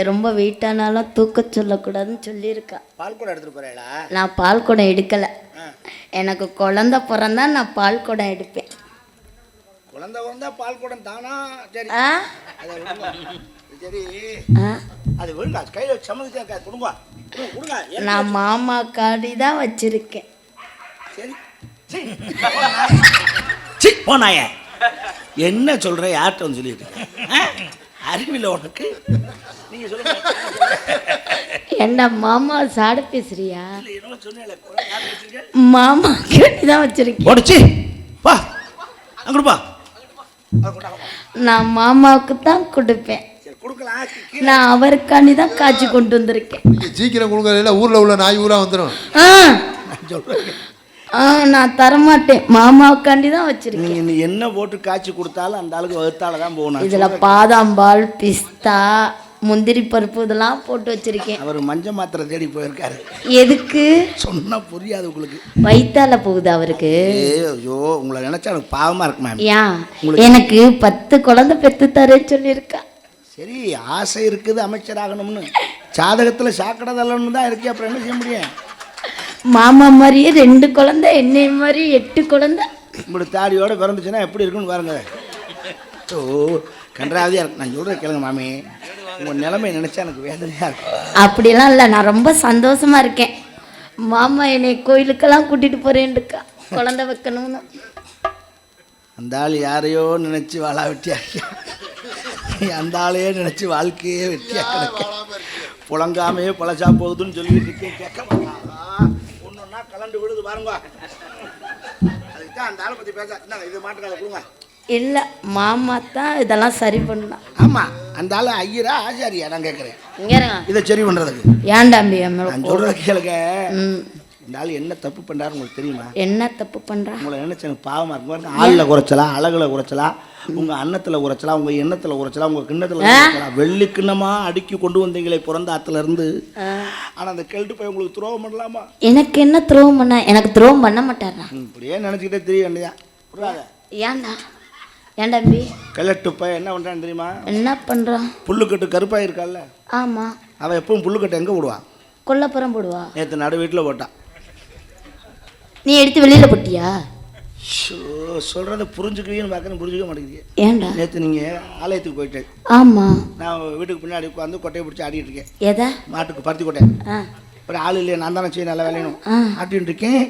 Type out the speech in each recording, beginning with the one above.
மாமா என்னைய ரொம்ப வெயிட்டானாலும் தூக்க சொல்லக்கூடாதுன்னு சொல்லியிருக்கா. பால் கூட எடுத்துட்டு போறேடா நான் பால் குடம் எடுக்கலை. எனக்கு குழந்த பிறந்தா நான் பால் குடம் எடுப்பேன். குழந்தை வந்தா பால் குடம் தானா? சரி. ஆ? அதை சரி. விடுங்க. கையில் சம்மதிச்சா கொடுங்க. கொடுங்க, நான் மாமா காடி தான் வச்சிருக்கேன். சரி. சீ, சீ, போனாயே. என்ன சொல்ற? யார்கிட்ட வந்து சொல்லிட்டு? அறிவில்லை உனக்கு. நீங்க சொல்லுங்க. என்ன மாமா சாட பேசுறியா? இல்ல? மாமா தான் வச்சிருக்கேன். போடுச்சு வா. அங்கிடுப்பா. நான் மாமாவுக்கு தான் கொடுப்பேன் நான் அவருக்காண்டி தான் காய்ச்சி கொண்டு வந்திருக்கேன். சீக்கிரம் கொடுக்கல ஊர்ல உள்ள நாய் ஊரா வந்துடும் சொல்றேன். ஆ நான் தரமாட்டேன். மாமாவுக்காண்டி தான் வச்சிருக்கேன். நீ என்ன போட்டு காய்ச்சி கொடுத்தாலும் அந்த ஆளுக்கு வகுத்தால தான் போகணும். இதுல பாதாம் பால் பிஸ்தா முந்திரி பருப்பு இதெல்லாம் போட்டு வச்சிருக்கேன். அவர் மஞ்ச மாத்திரை தேடி போயிருக்காரு. எதுக்கு? சொன்னா புரியாது உங்களுக்கு. வயித்தால போகுது அவருக்கு. ஐயோ உங்களை நினைச்சா எனக்கு பாவமா இருக்கு மேம் ஏன் எனக்கு பத்து குழந்தை பெத்து தரேன்னு சொல்லியிருக்கா. சரி ஆசை இருக்குது அமைச்சராகணும்னு. ஜாதகத்தில் சாக்கடை தள்ளணும் தான் இருக்கு அப்புறம் என்ன செய்ய முடியும்? மாமா மாதிரியே ரெண்டு குழந்தை என்னை மாதிரி எட்டு குழந்தை. இப்படி தாடியோட பிறந்துச்சுன்னா எப்படி இருக்குன்னு பாருங்க. ஓ கன்றாவதியாக இருக்கு. நான் சொல்கிறேன் கேளுங்க மாமி. உங்கள் நிலைமை நினச்சா எனக்கு வேதனையாக இருக்கும் அப்படிலாம் இல்லை நான் ரொம்ப சந்தோஷமா இருக்கேன். மாமா என்னை கோயிலுக்கெல்லாம் கூட்டிட்டு போறேன்னுக்கா. குழந்தை வைக்கணும்னு. அந்த ஆள் யாரையோ நினச்சி வாழா வெட்டியா அந்த ஆளையே நினச்சி வாழ்க்கையே வெட்டியா கிடக்கு. புழங்காமையே பழசா போகுதுன்னு சொல்லிட்டு இருக்கேன். கேட்க மாட்டான் ஒன்றா கலண்டு விடுது பாருங்க. அதுக்கு தான் அந்த ஆளை பற்றி பேச இந்தாங்க இது மாட்டுக்காத கொடுங்க. இல்லை மாமா தான் இதெல்லாம் சரி பண்ணலாம் ஆமாம் அந்த ஆள் ஐயரா ஆச்சாரியா நான் கேட்குறேன் இங்க இதை சரி பண்ணுறதுக்கு ஏன்டாம்பி என் மேல நான் சொல்கிறத கேளுங்க. இந்த ஆள் என்ன தப்பு பண்ணுறாரு உங்களுக்கு தெரியுமா? என்ன தப்பு பண்றா? உங்களை நினைச்ச எனக்கு பாவமாக இருக்கும். பாருங்க ஆளில் குறைச்சலாம் அழகில் குறைச்சலாம் உங்கள் அன்னத்தில் குறைச்சலாம் உங்கள் எண்ணத்தில் குறைச்சலாம் உங்கள் கிண்ணத்தில் குறைச்சலாம் வெள்ளி கிண்ணமாக அடுக்கி கொண்டு வந்தீங்களே பிறந்த ஆத்துல இருந்து. ஆனால் அந்த கெல்ட்டு போய் உங்களுக்கு துரோகம் பண்ணலாமா? எனக்கு என்ன துரோகம் பண்ண எனக்கு துரோகம் பண்ண மாட்டாரா? இப்படியே நினச்சிக்கிட்டே தெரிய வேண்டியதான் புரியாத? ஏன்டா? ஏன்டாம்பி கிழட்டு போய் என்ன பண்ணுறான்னு தெரியுமா? என்ன பண்றான் புல்லுக்கட்டு கருப்பாக இருக்கால்ல? ஆமா. அவன் எப்பவும் புல்லுக்கட்டை எங்கே போடுவான் கொல்லப்புறம் போடுவா? நேற்று நடு வீட்டில் போட்டான் நீ எடுத்து வெளியில போட்டியா? சொல்கிறத புரிஞ்சுக்குவீன்னு பார்க்கணும் புரிஞ்சுக்க மாட்டேங்குது. ஏன்டா? நேற்று நீங்கள் ஆலயத்துக்கு போயிட்டேன் ஆமா. நான் வீட்டுக்கு பின்னாடி உட்காந்து கொட்டையை பிடிச்சி ஆடிட்டு இருக்கேன். எதை? மாட்டுக்கு பருத்தி கொட்டை. ஒரு ஆள் இல்லையா? நான் தானே செய்ய நல்ல வேலையணும் ஆ. ஆட்டின்னு இருக்கேன்.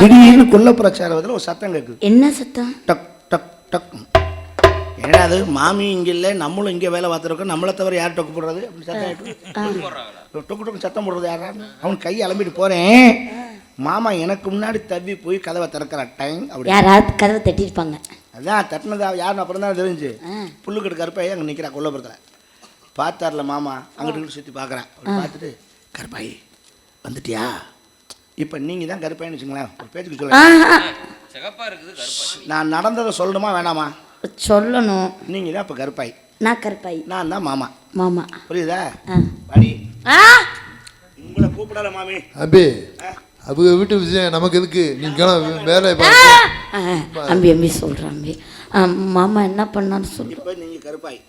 திடீர்னு கொல்ல பிரச்சாரத்தில் ஒரு சத்தம் கேட்குது. என்ன சத்தம்? டக் டக் டக். ஏன்னா அது? மாமி இங்கே இல்லை நம்மளும் இங்கே வேலை பார்த்துருக்கோம் நம்மளை தவிர யார் டொக்கு போடுறது? அப்படின்னு சத்தம் டொக்கு டொக்கு சத்தம் போடுறது யாரா அவன் கை அலம்பிட்டு போகிறேன் மாமா எனக்கு முன்னாடி தவ்வி போய் கதவை திறக்கிற டைம் அப்படி. யாராவது கதவை தட்டியிருப்பாங்க. அதான் தட்டினதா யாருன்னு அப்புறம் தான் தெரிஞ்சு. புல்லுக்கட்டு கருப்பாயி அங்கே நிற்கிறா கொல்லப்புறத்தில் பார்த்தார்ல மாமா அங்கிட்டு சுற்றி பார்க்குறேன் அப்படி பார்த்துட்டு கருப்பாயி வந்துட்டியா? இப்போ நீங்கள் தான் கருப்பாயின்னு வச்சுங்களேன் ஒரு பேச்சுக்கு சொல்ல ஆஹா. நான் நடந்ததை சொல்லணுமா வேணாமா? சொல்லணும். நீங்கள் தான் இப்போ கருப்பாய். நான் கருப்பாய். நான் தான் மாமா. மாமா. புரியுதா? ஆ. உங்களை கூப்பிடல மாமி. அபி. அவங்க வீட்டு விஷயம் நமக்கு எதுக்கு? நீங்க வேலை அம்பி அம்பி சொல்கிறேன் அம்பி. மாமா என்ன பண்ணான்னு சொல்லு. இப்போ நீங்கள் கருப்பாய்.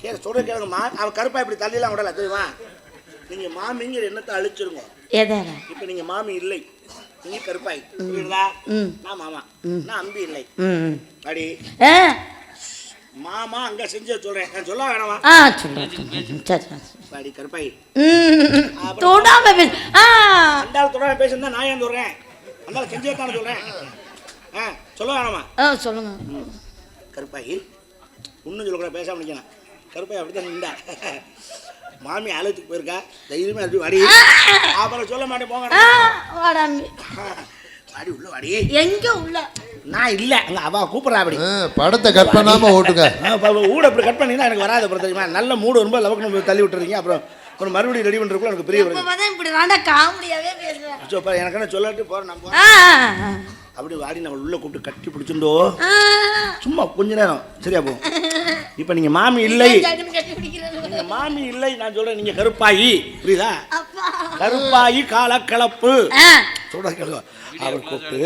கேள சொல்கிற கேளுங்க மா அவன் கருப்பாய் இப்படி தள்ளிலாம் விடல தெரியுமா? நீங்கள் மாமிங்கிற எண்ணத்தை அழிச்சிருங்க. எதை? இப்போ நீங்கள் மாமி இல்லை. நீங்கள் கருப்பாய். புரியுதா. நான் மாமா. நான் அம்பி இல்லை. ஆ மாமா அங்கே செஞ்சு சொல்கிறேன் நான் சொல்ல வேணாமா? ஆ சொல்கிறேன் சரி வாடி கருப்பாய். தொடாம பேசு. ஆ. தொடர பேசுனா நான் ஏன் சொல்கிறேன் அந்த ஆள் செஞ்சே தானே சொல்கிறேன் ஆ சொல்ல வேணாமா? ஆ சொல்லுங்க. கருப்பாயி இன்னும் சொல்லக்கூடாது பேசாம நிற்கணும் கருப்பாய் அப்படி தான் நின்றா. மாமி ஆலயத்துக்கு போயிருக்கா. தைரியமாக அப்படி வாடி. அப்புறம் சொல்ல மாட்டேன் போங்க. ஆ வாடா அம்பி. வாடி உள்ள வாடி. எங்க உள்ள? நான் இல்லை. அங்கே அவ கூப்பிட்றா அப்படி. படத்தை கட் பண்ணாம ஓட்டுங்க ஊட அப்படி கட் பண்ணிங்கன்னா எனக்கு வராது அப்புறம் தெரியுமா? நல்ல மூடு வரும்போது லவக்கு தள்ளி விட்டுறீங்க. அப்புறம் அப்புறம் மறுபடியும் ரெடி பண்ணுறதுக்குள்ள எனக்கு பெரிய இப்படி தாண்டா காமெடியாவே பேசுறேன் ஸோ அப்போ எனக்கு என்ன சொல்லட்டு? போகிறேன். ஆ அப்படி வாடி நான் உள்ள கூப்பிட்டு கட்டி பிடிச்சுண்டோ ஆ. சும்மா கொஞ்ச நேரம். சரியா போகும் இப்போ நீங்கள் மாமி இல்லை. ஜாக்கெட் கட்டி பிடிக்கிறது. நீங்க மாமி இல்லை நான் சொல்றேன் நீங்க கருப்பாயி. புரியுதா? அப்பா. கருப்பாயி காலக்கலப்பு. சொல்ற கேளுங்க. அவர் கூப்பிட்டு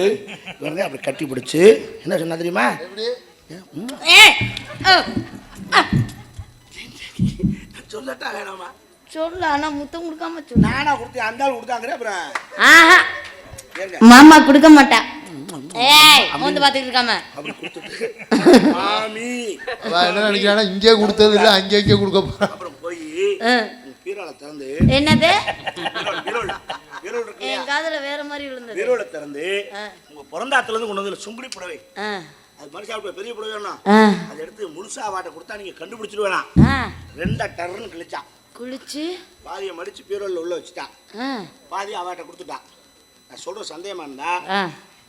இவங்க அப்படி கட்டி பிடிச்சு என்ன சொன்னா தெரியுமா? சொல்லட்டா வேணாமா? சொல்லு ஆனா முத்தம் கொடுக்காம சொல்லு. நானா கொடுத்தேன் அந்த ஆள் கொடுத்தாங்கிறேன் அப்புறம். ஆஹா. மாமா கொடுக்க மாட்டா. ஏய் மூந்து பாத்துக்கிட்டு இருக்காம. அப்படி கொடுத்துட்டு. மாமி. என்ன நினைக்கிறானா இங்கே கொடுத்தது இல்லை அங்கே இங்கே கொடுக்க போறான் அப்புறம் போய் ஆ. பீரோல திறந்து என்னது? பீரோல் என் காதுல வேற மாதிரி விழுந்தது. பீரோல திறந்து. உங்க பிறந்தாத்துல இருந்து கொண்டு வந்து சுங்குடி புடவை. அது மனுஷா பெரிய புடவை வேணும் அதை எடுத்து முழுசா வாட்டை கொடுத்தா நீங்க கண்டுபிடிச்சிருவேணாம் ஆ. ரெண்டா டர்ன்னு கிழிச்சான் குளிச்சு? பாதியை மடிச்சு பீரோல்ல உள்ள வச்சுட்டான் ஆ, பாதி அவாட்ட கொடுத்துட்டான் நான் சொல்ற சந்தேகமா இருந்தா.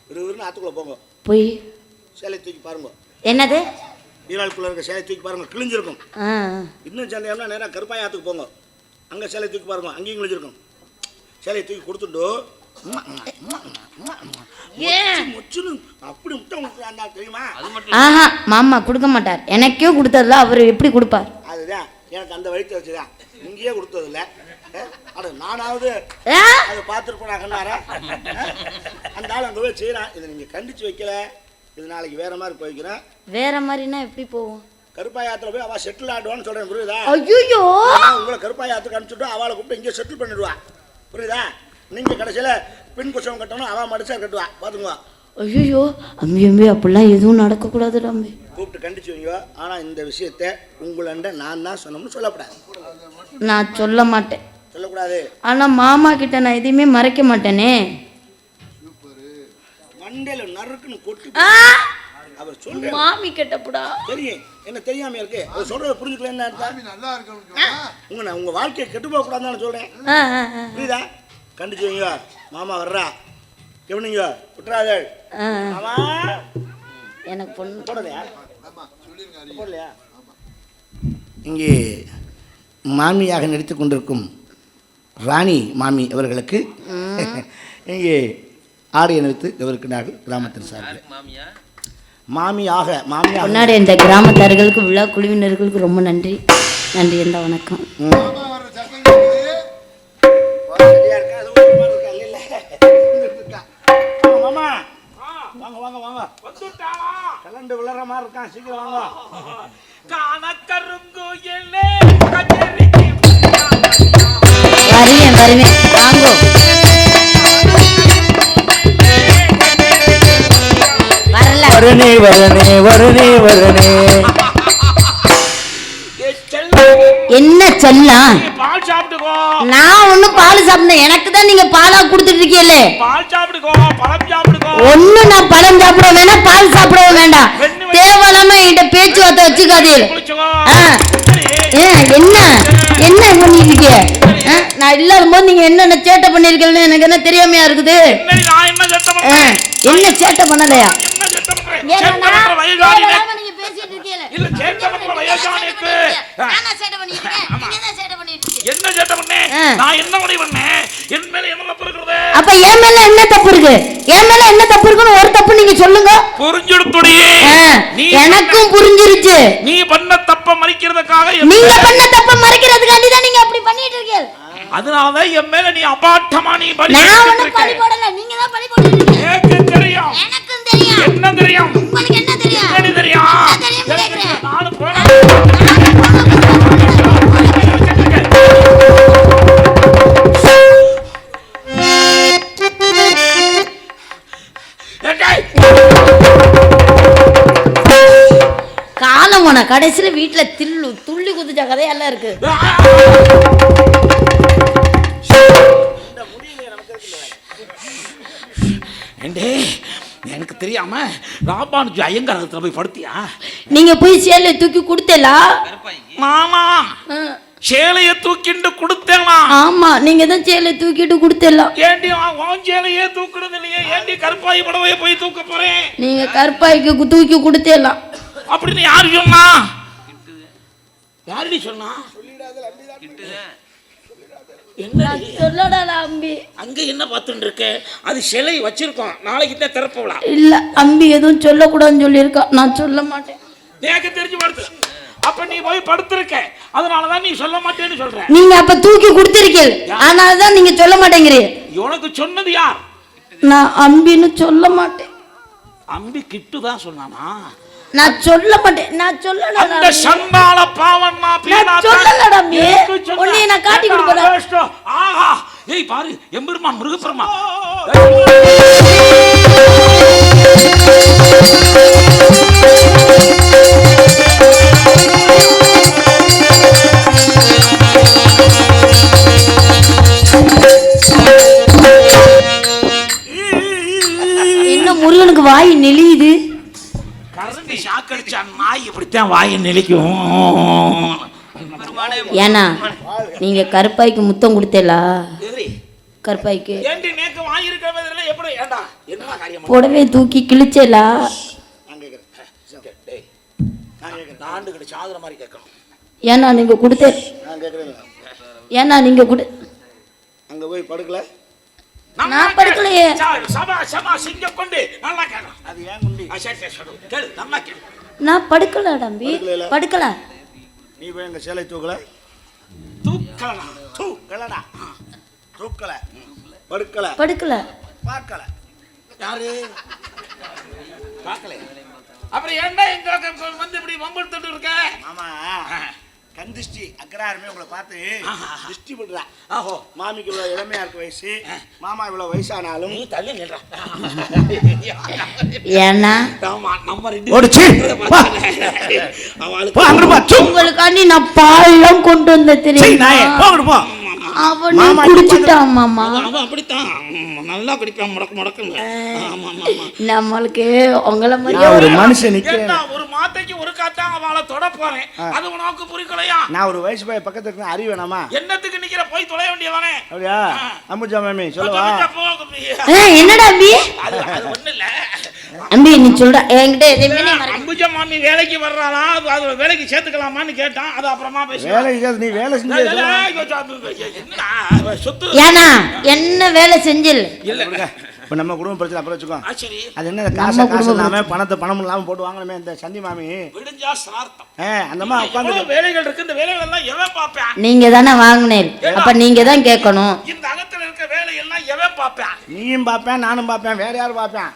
விறுவிறுன்னு ஆத்துக்குள்ள போங்க. போய். சேலை தூக்கி பாருங்க. என்னது? பீராளுக்குள்ள இருக்க சேலை தூக்கி பாருங்க கிழிஞ்சிருக்கும். இன்னும் சந்தேகம்னா நேரா கருப்பாய் ஆத்துக்கு போங்க. அங்க சேலை தூக்கி பாருங்க அங்கேயும் கிழிஞ்சிருக்கும். சேலையை தூக்கி கொடுத்துட்டு மாமா கொடுக்க மாட்டார். எனக்கே கொடுத்ததுல அவர் எப்படி கொடுப்பார்? அதுதான். எனக்கு அந்த வயிற்று வச்சுதான் இங்கேயே கொடுத்தது இல்லை அட நானாவது? அதை பார்த்துருப்பேன் கண்ணாரா அந்த ஆள் அங்கே போய் செய்கிறான் இதை நீங்கள் கண்டிச்சு வைக்கல. இது நாளைக்கு வேற மாதிரி போய்க்கிறேன். வேற மாதிரினா எப்படி போவோம்? கருப்பாயாத்துல போய் அவள் செட்டில் ஆடுவான்னு சொல்கிறேன் புரியுதா? ஐயோ உங்களை கருப்பாயாத்துக்கு அனுப்பிச்சுட்டு அவளை கூப்பிட்டு இங்கே செட்டில் பண்ணிடுவா. புரியுதா? நீங்கள் கடைசியில் பின் குஷம் கட்டணும் அவள் மடிச்சா கட்டுவா. பார்த்துக்குவா ஐயோ அம்பி அம்பி அப்படிலாம் எதுவும் நடக்கக்கூடாது அம்பி கூப்பிட்டு கண்டிச்சு வைங்க ஆனால் இந்த விஷயத்தை உங்களண்ட நான் தான் சொன்னோம்னு சொல்லக்கூடாது நான் சொல்ல மாட்டேன். சொல்லக்கூடாது. ஆனா மாமா கிட்ட நான் எதையுமே மறைக்க மாட்டேனே. மண்டையில் நறுக்குன்னு கொட்டி! அவர் சொல்ற மாமி கெட்டப்புடா. தெரியும். என்ன தெரியாம இருக்கு? அவர் சொல்றத புரிஞ்சுக்கல என்ன அர்த்தம்? நல்லா இருக்கணும்னு சொன்னா. உங்க நான் உங்க வாழ்க்கையை கெட்டு போக கூடாதுன்னு சொல்றேன். புரியுதா? கண்டிச்சு வைங்க மாமா வர்றா. கவனிங்க. விட்டுறாதே. ஆ. மாமா. எனக்கு பொண்ணு. போடலையா? போடலையா? இங்கே மாமியாக நடித்துக் கொண்டிருக்கும் ராணி மாமி அவர்களுக்கு இங்கே ஆடை அணிவித்து கவர்க்கிறார்கள் கிராமத்தின் சார்பில். மாமியாக மாமியாக. முன்னாடி இந்த கிராமத்தார்களுக்கு விழா குழுவினர்களுக்கு ரொம்ப நன்றி. நன்றி இந்த வணக்கம். ம். சரியா இருக்கா? வருணே வருணே வருணே வருணே. என்ன செல்லா? பால் சாப்பிட்டுக்கோ நான் ஒண்ணு பால் சாப்பிட்டேன் எனக்கு தான் நீங்க பாலா கொடுத்துட்டு இருக்கீங்களே. பால் சாப்பிட்டுக்கோ பழம் சாப்பிட்டுக்கோ ஒண்ணு நான் பழம் சாப்பிட வேணாம் பால் சாப்பிடவும் வேண்டாம். தேவலாம என்கிட்ட பேச்சுவார்த்தை வச்சுக்காதீங்க ஆ. என்ன? என்ன பண்ணிருக்கீங்க ஆ, நான் இல்லாத போது நீங்க என்னென்ன சேட்டை பண்ணிருக்கீங்கன்னு எனக்கு என்ன தெரியாமையா இருக்குது? ஆ, என்ன சேட்டை பண்ணலையா என்ன சத்தம் பண்றேன் ஏன்னா, சேட்டை பண்ற வயசானி தேவையில்லாம நீங்க பேசிட்டு இருக்கீங்களே. இல்ல சேட்டை பண்ற வயசானிக்கு நானா சேட்டை பண்ணிட்டு இருக்கேன்? நீங்க தான் சேட்டை பண்ணிட்டு இருக்கீங்க. என்ன சேட்டை பண்ணேன். நான் என்ன முடிவு பண்ணேன் என் மேல என்ன தப்பு இருக்கிறது? அப்ப என் மேல என்ன தப்பு இருக்கு? என் மேல என்ன தப்பு இருக்குன்னு ஒரு தப்பு நீங்க சொல்லுங்க. புரிஞ்சுடுத்துடி. எனக்கும் புரிஞ்சிருச்சு. நீ பண்ண தப்ப மறைக்கிறதுக்காக என் நீங்க மேல- பண்ண தப்ப மறைக்கிறதுக்காண்டி தான் நீங்க அப்படி பண்ணிட்டு இருக்கீங்க. அதனாலதான் என் மேல நீ அபாட்டமா நீ பலி நான் கடைசியில வீட்டுல தில்லு துள்ளி குதிச்ச கதையெல்லாம் இருக்கு. எனக்கு தெரியாம ராபானுஜி ஐயங்காரத்துல போய் படுத்தியா? நீங்க போய் சேலை தூக்கி கொடுத்தலா? மாமா சேலைய தூக்கிண்டு கொடுத்தேனா? ஆமா நீங்க தான் சேலை தூக்கிட்டு கொடுத்தலாம் ஏண்டி உன் சேலையே தூக்குறது இல்லையே? ஏண்டி கருப்பாய் படவைய போய் தூக்க போறேன்? நீங்க கற்பாய்க்கு கு- தூக்கி கொடுத்தலாம் அப்படின்னு யாரு சொன்னா? யாருடி சொன்னா? என்னடி? சொல்லடா அம்பி அங்க என்ன பார்த்துட்டு இருக்க அது சிலை வச்சிருக்கோம். நாளைக்கு தான் திறப்பு விழா. இல்ல அம்பி எதுவும் சொல்லக்கூடாதுன்னு சொல்லியிருக்கா. நான் சொல்ல மாட்டேன். எனக்கு தெரிஞ்சு படுத்து. அப்ப நீ போய் படுத்திருக்க. அதனாலதான் நீ சொல்ல மாட்டேன்னு சொல்ற. நீங்க அப்ப தூக்கி கொடுத்திருக்கீங்க ஆனால் தான் நீங்க சொல்ல மாட்டேங்கிறீங்க உனக்கு சொன்னது யார்? நான் அம்பின்னு சொல்ல மாட்டேன். அம்பி கிட்டு தான் சொன்னானா? நான் சொல்ல மாட்டேன் நான் சொல்லல அந்த சண்டால பாவன்னா பீனாத்தா. சொல்லலடா அம்பி. எதுக்கு சொன்ன? உன்னைய நான் காட்டி கொடுப்பேன். ஆஹா ஏய் பாரு எம்பெருமான் முருகப்பெருமா என்ன இப்படித்தான் வாயை நிலைக்கும் ஏன்னா நீங்க கருப்பாய்க்கு முத்தம் கொடுத்தேலா? கருப்பாய்க்கு. புடவை தூக்கி கிழிச்சேலா? ஏன்னா நீங்க கொடுத்த ஏன்னா நீங்க கொடு அங்கே போய் படுக்கல? நான் படுக்கலையே. சா- சபா சபா சிங்க கொண்டு நல்லா கேட்கணும். அது ஏன் குண்டி? சரி சரி சரி. கேளு நல்லா கேளு. நான் படுக்கல தம்பி? படுக்கல. நீ போய் எங்கள் சேலை தூக்கல? தூக்கலாம் தூக்கலடா. தூக்கல. படுக்கல. படுக்கல. பார்க்கல. யாரு? பார்க்கல அப்புறம் ஏன்டா எங்க வந்து இப்படி வம்பெடுத்துட்டு இருக்க? ஆமா கண் திருஷ்டி அக்கறாருமே உங்களை பார்த்து திருஷ்டி விடுறா ஆஹோ. மாமிக்கு இவ்வளோ இளமையா இருக்க வயசு மாமா இவ்வளோ வயசானாலும் நீ தள்ளி நில்றா. ஏன்னா? ஆமா நம்ம ரெண்டு ஓடிச்சு. வா. அவளுக்கு போ அங்கிட்டு போ. சு. உங்களுக்காண்டி நான் பால்லாம் கொண்டு வந்த தெரியும்? போகணும் போ அவனே மாமா குடிச்சிட்டான் மாமா. அவன் அப்படித்தான். நல்லா குடிப்பான் முடக்கு முடக்குங்க. நம்மளுக்கு உங்களை மாதிரியே நான் ஒரு மனுஷன் ஒரு மாத்தைக்கு ஒரு போறேன் அது உனக்கு புரிக்கலையா நான் ஒரு வயசு போய் பக்கத்துல இருக்க அறிவு வேணாமா என்னத்துக்கு நிக்கிற போய் தொலைய வேண்டியதானே அப்படியா அம்புஜா மாமி சொல்லவா என்னடா அம்பி அது அது ஒண்ணு இல்ல அம்பி நீ சொல்ற என்கிட்ட எதையுமே அம்புஜா மாமி வேலைக்கு வர்றாளா அது வேலைக்கு சேர்த்துக்கலாமான்னு கேட்டான் அது அப்புறமா பேசுறேன் வேலை செய்யாது, நீ வேலை செஞ்சு ஏன்னா என்ன வேலை செஞ்சில் இல்ல இப்போ நம்ம குடும்ப பிரச்சனை அப்புறம் வச்சுக்கோ. சரி அது என்ன காசு காசு இல்லாம பணத்தை பணம் இல்லாம போட்டு வாங்கணுமே இந்த சந்தி மாமி. விடிஞ்சா ஏ அந்த மாதிரி உட்காந்து வேலைகள் இருக்கு இந்த வேலைகள் எல்லாம் எவன் பார்ப்பான் நீங்க தானே வாங்கினேன். அப்ப நீங்க தான் கேட்கணும். இந்த அகத்துல இருக்க வேலையெல்லாம் எவன் பார்ப்பான் நீயும் பார்ப்பேன் நானும் பார்ப்பேன் வேற யாரும் பார்ப்பேன்